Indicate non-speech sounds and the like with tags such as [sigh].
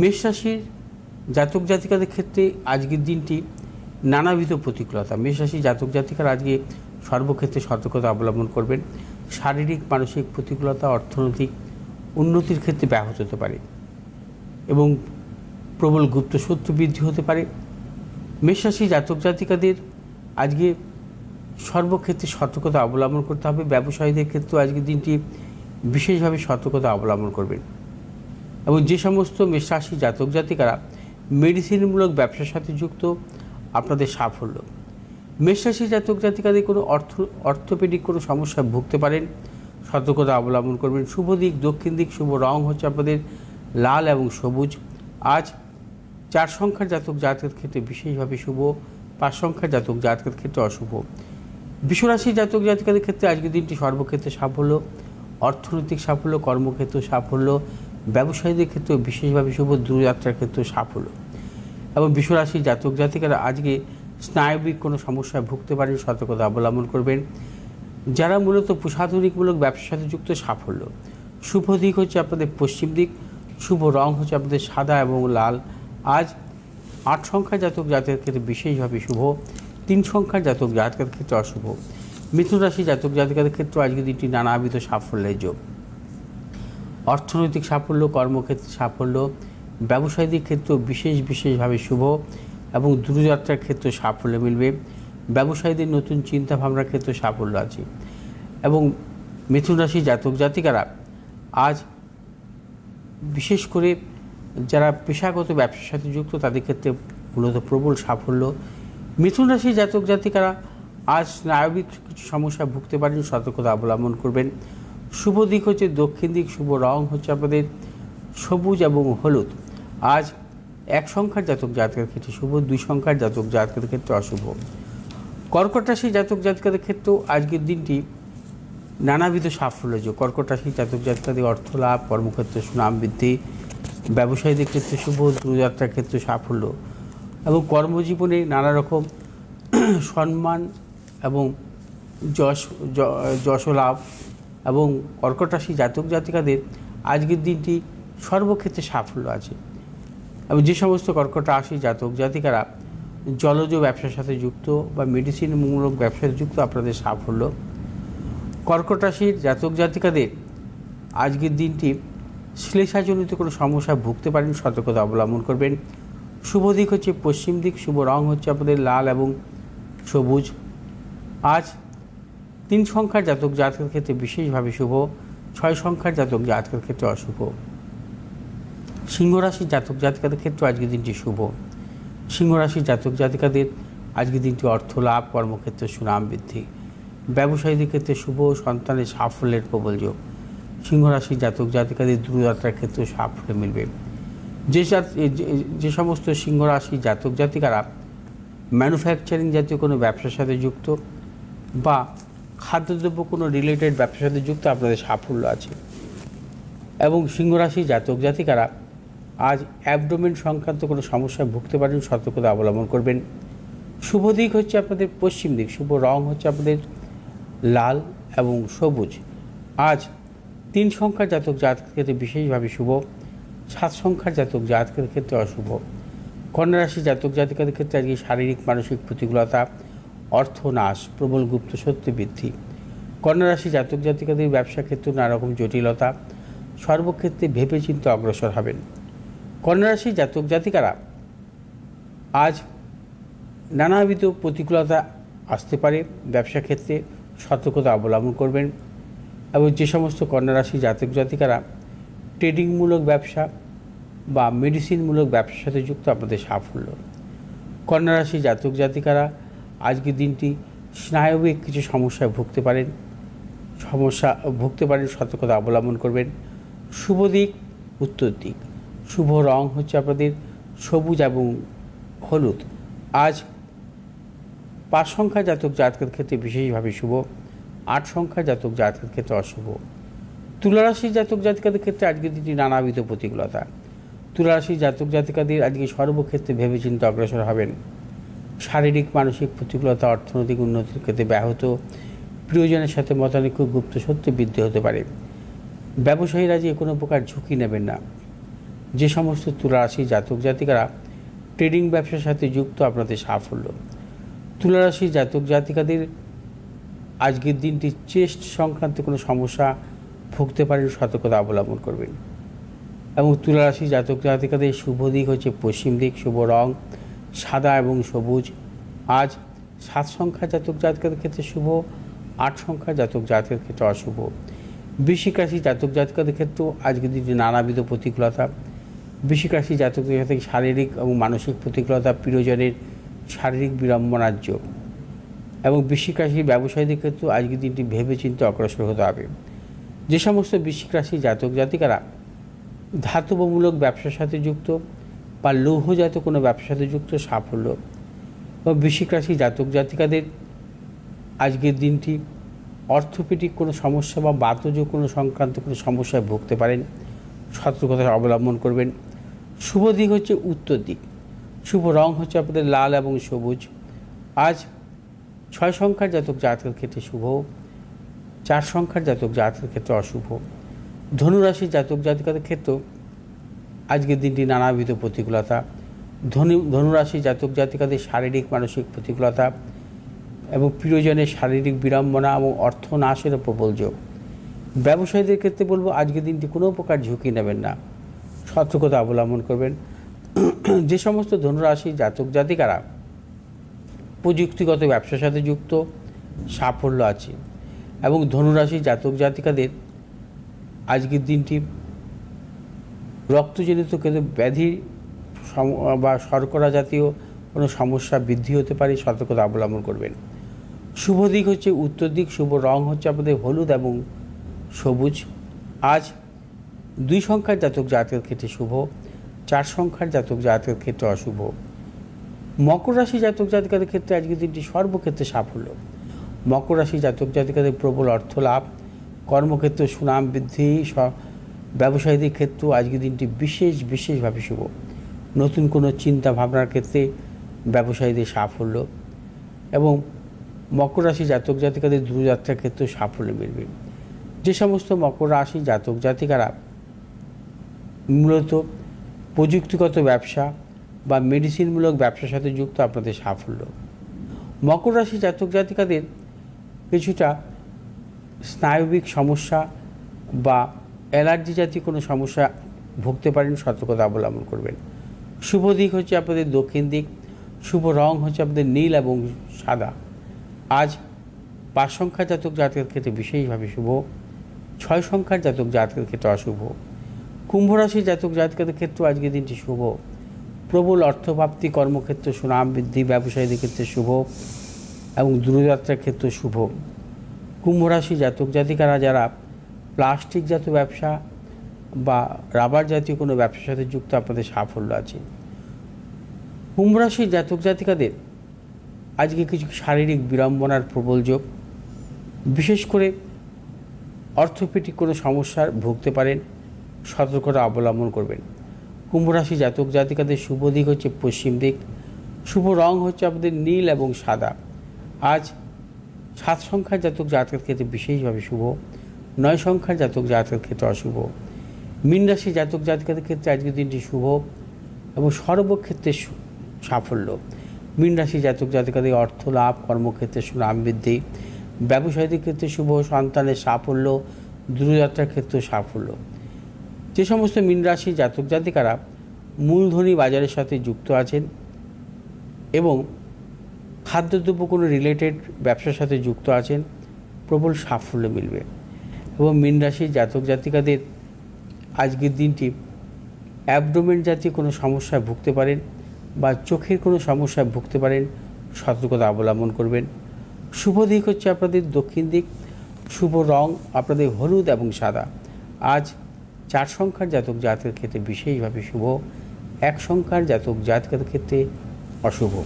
মেষ রাশির জাতক জাতিকাদের ক্ষেত্রে আজকের দিনটি নানাবিধ প্রতিকূলতা। মেষ রাশি জাতক জাতিকার আজকে সর্বক্ষেত্রে সতর্কতা অবলম্বন করবেন। শারীরিক, মানসিক প্রতিকূলতা, অর্থনৈতিক উন্নতির ক্ষেত্রে ব্যাহত হতে পারে এবং প্রবল গুপ্ত শত্রু বৃদ্ধি হতে পারে। মেষরাশি জাতক জাতিকাদের আজকে সর্বক্ষেত্রে সতর্কতা অবলম্বন করতে হবে। ব্যবসায়ীদের ক্ষেত্রেও আজকের দিনটি বিশেষভাবে সতর্কতা অবলম্বন করবেন। এবং যে সমস্ত মেষরাশি জাতক জাতিকারা মেডিসিনমূলক ব্যবসার সাথে যুক্ত, আপনাদের সাফল্য। মেষরাশি জাতক জাতিকাদের কোনো অর্থ, অর্থোপেডিক কোনো সমস্যায় ভুগতে পারেন, সতর্কতা অবলম্বন করবেন। শুভ দিক, দক্ষিণ দিক, শুভ রং হচ্ছে আপনাদের লাল এবং সবুজ। আজ চার সংখ্যার জাতক জাতকের ক্ষেত্রে বিশেষভাবে শুভ, পাঁচ সংখ্যার জাতক জাতকের ক্ষেত্রে অশুভ। বিশ্বরাশি জাতক জাতিকাদের ক্ষেত্রে আজকের দিনটি সর্বক্ষেত্রে সাফল্য, অর্থনৈতিক সাফল্য, কর্মক্ষেত্রে সাফল্য ব্যবসায়ীদের ক্ষেত্রেও, বিশেষভাবে শুভ দূরযাত্রার ক্ষেত্রেও সাফল্য। এবং বিশ্বরাশি জাতক জাতিকারা আজকে স্নায়বিক কোনো সমস্যায় ভুগতে পারেন, সতর্কতা অবলম্বন করবেন, যারা মূলত প্রসাধনিকমূলক ব্যবসার সাথে যুক্ত, সাফল্য। শুভ দিক হচ্ছে আপনাদের পশ্চিম দিক, শুভ রং হচ্ছে আপনাদের সাদা এবং লাল। আজ আট সংখ্যার জাতক জাতকের ক্ষেত্রে বিশেষভাবে শুভ, তিন সংখ্যার জাতক জাতকের ক্ষেত্রে অশুভ। মিথুন রাশি জাতক জাতকের ক্ষেত্রে আজকে দিনটি নানাবিধ সাফল্যের যোগ। অর্থনৈতিক সাফল্য, কর্মক্ষেত্রে সাফল্য ব্যবসায়ীদের ক্ষেত্রেও বিশেষ বিশেষভাবে শুভ এবং দূরযাত্রার ক্ষেত্রে সাফল্য মিলবে। ব্যবসায়ীদের নতুন চিন্তা ভাবনার ক্ষেত্রে সাফল্য আছে। এবং মিথুন রাশি জাতক জাতিকারা আজ বিশেষ করে যারা পেশাগত ব্যবসার সাথে যুক্ত, তাদের ক্ষেত্রে মূলত প্রবল সাফল্য। মিথুন রাশি জাতক জাতিকারা আজ স্নায়বিক কিছু সমস্যা ভুগতে পারেন, সতর্কতা অবলম্বন করবেন। শুভ দিক হচ্ছে দক্ষিণ দিক, শুভ রং হচ্ছে আপনাদের সবুজ এবং হলুদ। আজ এক সংখ্যার জাতক জাতকের ক্ষেত্রে শুভ, দুই সংখ্যার জাতক জাতকের ক্ষেত্রে অশুভ। কর্কট রাশি জাতক জাতকের ক্ষেত্রেও আজকের দিনটি নানাবিধ সাফল্যযোগ কর্কট রাশি জাতক জাতকাদের অর্থ লাভ, কর্মক্ষেত্রে সুনাম বৃদ্ধি, ব্যবসায়ীদের ক্ষেত্রে শুভ, দূরযাত্রার ক্ষেত্রে সাফল্য এবং কর্মজীবনে নানা রকম [clears throat] সম্মান এবং যশ যশ লাভ। এবং কর্কট রাশি জাতক জাতিকাদের আজকের দিনটি সর্বক্ষেত্রে সাফল্য আছে। এবং যে সমস্ত কর্কট রাশি জাতক জাতিকারা জলজ ব্যবসার সাথে যুক্ত বা মেডিসিনমূলক ব্যবসার যুক্ত, আপনাদের সাফল্য। কর্কট রাশির জাতক জাতিকাদের আজকের দিনটি শ্লেষাজনিত কোনো সমস্যায় ভুগতে পারেন, সতর্কতা অবলম্বন করবেন। শুভ দিক হচ্ছে পশ্চিম দিক, শুভ রং হচ্ছে আপনাদের লাল এবং সবুজ। আজ তিন সংখ্যার জাতক জাতকের ক্ষেত্রে বিশেষভাবে শুভ, ছয় সংখ্যার জাতক জাতকের ক্ষেত্রে অশুভ। সিংহরাশির জাতক জাতিকাদের ক্ষেত্রে আজকের দিনটি শুভ। সিংহরাশির জাতক জাতিকাদের আজকের দিনটি অর্থ লাভ, কর্মক্ষেত্রে সুনাম বৃদ্ধি। ব্যবসায়ীদের ক্ষেত্রে শুভ, সন্তানের সাফল্যের প্রবল যোগ। সিংহরাশির জাতক জাতিকাদের দূরযাত্রার ক্ষেত্রে সাফল্য মিলবে। যে যে সমস্ত সিংহরাশি জাতক জাতিকারা ম্যানুফ্যাকচারিং জাতীয় কোনো ব্যবসার সাথে যুক্ত বা খাদ্যদ্রব্য কোনো রিলেটেড ব্যবসার সাথে যুক্ত আপনাদের সাফল্য আছে। এবং সিংহরাশি জাতক জাতিকারা আজ অ্যাবডোমেন সংক্রান্ত কোনো সমস্যায় ভুগতে পারেন, সতর্কতা অবলম্বন করবেন। শুভ দিক হচ্ছে আপনাদের পশ্চিম দিক, শুভ রং হচ্ছে আপনাদের লাল এবং সবুজ। আজ তিন সংখ্যার জাতক জাতকের ক্ষেত্রে বিশেষভাবে শুভ, সাত সংখ্যার জাতক জাতকের ক্ষেত্রে অশুভ। কন্যা রাশি জাতক জাতিকাদের ক্ষেত্রে আজকে শারীরিক মানসিক প্রতিকূলতা অর্থ নাশ প্রবল গুপ্ত সত্যি বৃদ্ধি কন্যা রাশি জাতক জাতিকাদের ব্যবসা ক্ষেত্রে নানা রকম জটিলতা, সর্বক্ষেত্রে ভেবে চিন্তে অগ্রসর হবেন। কন্যা রাশি জাতক জাতিকারা আজ নানাবিধ প্রতিকূলতা আসতে পারে, ব্যবসা ক্ষেত্রে সতর্কতা অবলম্বন করবেন এবং যে সমস্ত কন্যা রাশি জাতক জাতিকারা ট্রেডিংমূলক ব্যবসা বা মেডিসিনমূলক ব্যবসার সাথে যুক্ত, আপনাদের সাফল্য। কন্যা রাশি জাতক জাতিকারা আজকের দিনটি স্নায়বিক কিছু সমস্যায় ভুগতে পারেন। সমস্যা, ভুগতে পারেন, সতর্কতা অবলম্বন করবেন। শুভ দিক, উত্তর দিক। শুভ রং হচ্ছে আপনাদের সবুজ এবং হলুদ। আজ পাঁচ সংখ্যা জাতক জাতকের ক্ষেত্রে বিশেষভাবে শুভ, আট সংখ্যা জাতক জাতকের ক্ষেত্রে অশুভ। তুলারাশির জাতক জাতিকাদের ক্ষেত্রে আজকের দিনটি নানাবিধ প্রতিকূলতা। তুলারাশির জাতক জাতিকাদের আজকে সর্বক্ষেত্রে ভেবেচিন্তে অগ্রসর হবেন। শারীরিক, মানসিক প্রতিকূলতা, অর্থনৈতিক উন্নতির ক্ষেত্রে ব্যাহত। প্রিয়জনের সাথে মতানৈক্য, গুপ্ত সত্যি বৃদ্ধি হতে পারে। ব্যবসায়ীরা যে কোনো প্রকার ঝুঁকি নেবেন না। যে সমস্ত তুলারাশি জাতক জাতিকারা ট্রেডিং ব্যবসার সাথে যুক্ত আপনাদের সাফল্য। তুলারাশি জাতক জাতিকাদের আজকের দিনটি চেস্ট সংক্রান্ত কোনো সমস্যা ভুগতে পারেন, সতর্কতা অবলম্বন করবেন। এবং তুলারাশি জাতক জাতিকাদের শুভ দিক হচ্ছে পশ্চিম দিক, শুভ রং সাদা এবং সবুজ। আজ সাত সংখ্যা জাতক জাতকের ক্ষেত্রে শুভ, আট সংখ্যা জাতক জাতকের ক্ষেত্রে অশুভ। বৃশ্চিক রাশি জাতক জাতকের ক্ষেত্রেও আজকের দিনটি নানাবিধ প্রতিকূলতা। বৃশ্চিক রাশি জাতক জাতক শারীরিক এবং মানসিক প্রতিকূলতা প্রিয়জনের শারীরিক বিড়ম্বনার যোগ এবং বৃশ্চিক রাশির ব্যবসায়ীদের ক্ষেত্রেও আজকের দিনটি ভেবে চিন্তে অগ্রসর হতে হবে। যে সমস্ত বৃশ্চিক রাশি জাতক জাতিকারা ধাতবমূলক ব্যবসার সাথে যুক্ত বা লৌহজাত কোনো ব্যবসার সাথে যুক্ত সাফল্য বা বৃশ্চিক রাশি জাতক জাতিকাদের আজকের দিনটি অর্থোপেডিক কোনো সমস্যা বা বাতজ কোনো সংক্রান্ত কোনো সমস্যায় ভুগতে পারেন সতর্কতা অবলম্বন করবেন। শুভ দিক হচ্ছে উত্তর দিক। শুভ রং হচ্ছে আপনাদের লাল এবং সবুজ। আজ ছয় সংখ্যার জাতক জাতকের ক্ষেত্রে শুভ, চার সংখ্যার জাতক জাতকের ক্ষেত্রে অশুভ। ধনুরাশির জাতক জাতিকাদের ক্ষেত্রেও আজকের দিনটি নানাবিধ প্রতিকূলতা। ধনু, ধনুরাশি জাতক জাতিকাদের শারীরিক, মানসিক প্রতিকূলতা এবং প্রিয়জনের শারীরিক বিড়ম্বনা এবং অর্থ নাশের প্রবল যোগ। ব্যবসায়ীদের ক্ষেত্রে বলব, আজকের দিনটি কোনো প্রকার ঝুঁকি নেবেন না। সতর্কতা অবলম্বন করবেন। যে সমস্ত ধনুরাশি জাতক জাতিকারা প্রযুক্তিগত ব্যবসার সাথে যুক্ত, সাফল্য আছে এবং ধনুরাশি জাতক জাতিকাদের আজকের দিনটি রক্তজনিত কিন্তু ব্যাধি বা শর্করা জাতীয় কোনো সমস্যা বৃদ্ধি হতে পারে, সতর্কতা অবলম্বন করবেন। শুভ দিক হচ্ছে উত্তর দিক, শুভ রং হচ্ছে আমাদের হলুদ এবং সবুজ। আজ দুই সংখ্যার জাতক জাতকের ক্ষেত্রে শুভ, চার সংখ্যার জাতক জাতকের ক্ষেত্রে অশুভ। মকর রাশি জাতক জাতিকাদের ক্ষেত্রে আজকের দিনটি সর্বক্ষেত্রে সাফল্য। মকর রাশি জাতক জাতিকাদের প্রবল অর্থ লাভ কর্মক্ষেত্রে সুনাম বৃদ্ধি ব্যবসায়ীদের ক্ষেত্রেও আজকের দিনটি বিশেষ, বিশেষভাবে শুভ। নতুন কোনো চিন্তা ভাবনার ক্ষেত্রে ব্যবসায়ীদের সাফল্য এবং মকর রাশি জাতক জাতিকাদের দূরযাত্রার ক্ষেত্রেও সাফল্য মিলবে। যে সমস্ত মকর রাশি জাতক জাতিকারা মূলত প্রযুক্তিগত ব্যবসা বা মেডিসিনমূলক ব্যবসার সাথে যুক্ত আপনাদের সাফল্য। মকর রাশি জাতক জাতিকাদের কিছুটা স্নায়বিক সমস্যা বা অ্যালার্জি জাতীয় কোনো সমস্যা ভুগতে পারেন, সতর্কতা অবলম্বন করবেন। শুভ দিক হচ্ছে আপনাদের দক্ষিণ দিক, শুভ রং হচ্ছে আপনাদের নীল এবং সাদা। আজ পাঁচ সংখ্যা জাতক জাতকের ক্ষেত্রে বিশেষভাবে শুভ, ছয় সংখ্যার জাতক জাতকের ক্ষেত্রে অশুভ। কুম্ভ রাশির জাতক জাতকের ক্ষেত্রে আজকের দিনটি শুভ। প্রবল অর্থপ্রাপ্তি, কর্মক্ষেত্রে সুনাম বৃদ্ধি, ব্যবসায়ীদের ক্ষেত্রে শুভ এবং দূরযাত্রার ক্ষেত্রে শুভ। কুম্ভ রাশি জাতক জাতিকারা যারা প্লাস্টিক জাতীয় ব্যবসা বা রাবার জাতীয় কোনো ব্যবসার সাথে যুক্ত আপনাদের সাফল্য আছে। কুম্ভরাশির জাতক জাতিকাদের আজকে কিছু শারীরিক বিড়ম্বনার প্রবল যোগ। বিশেষ করে অর্থোপেডিক কোনো সমস্যার ভুগতে পারেন, সতর্কতা অবলম্বন করবেন। কুম্ভ রাশি জাতক জাতিকাদের শুভ দিক হচ্ছে পশ্চিম দিক। শুভ রং হচ্ছে আপনাদের নীল এবং সাদা। আজ সাত সংখ্যার জাতক জাতকের ক্ষেত্রে বিশেষভাবে শুভ। নয় সংখ্যার জাতক জাতকের ক্ষেত্রে অশুভ। মীন রাশি জাতক জাতকের ক্ষেত্রে আজকের দিনটি শুভ এবং সর্বক্ষেত্রে সাফল্য। মীন রাশি জাতক জাতিকাদের অর্থ লাভ, কর্মক্ষেত্রে সুনাম বৃদ্ধি, ব্যবসায়ীদের ক্ষেত্রে শুভ, সন্তানের সাফল্য, দূরযাত্রার ক্ষেত্রে সাফল্য। যে সমস্ত মীন রাশি জাতক জাতিকারা মূলধনী বাজারের সাথে যুক্ত আছেন এবং খাদ্যদ্রব্য কোনো রিলেটেড ব্যবসার সাথে যুক্ত আছেন, প্রবল সাফল্য মিলবে। এবং মীন রাশির জাতক জাতিকাদের আজকের দিনটি অ্যাবডোমেন জাতীয় কোনো সমস্যায় ভুগতে পারেন বা চোখের কোনো সমস্যায় ভুগতে পারেন, সতর্কতা অবলম্বন করবেন। শুভ দিক হচ্ছে আপনাদের দক্ষিণ দিক। শুভ রং আপনাদের হলুদ এবং সাদা। আজ চার সংখ্যার জাতক জাতকের ক্ষেত্রে বিশেষভাবে শুভ, এক সংখ্যার জাতক জাতকের ক্ষেত্রে অশুভ।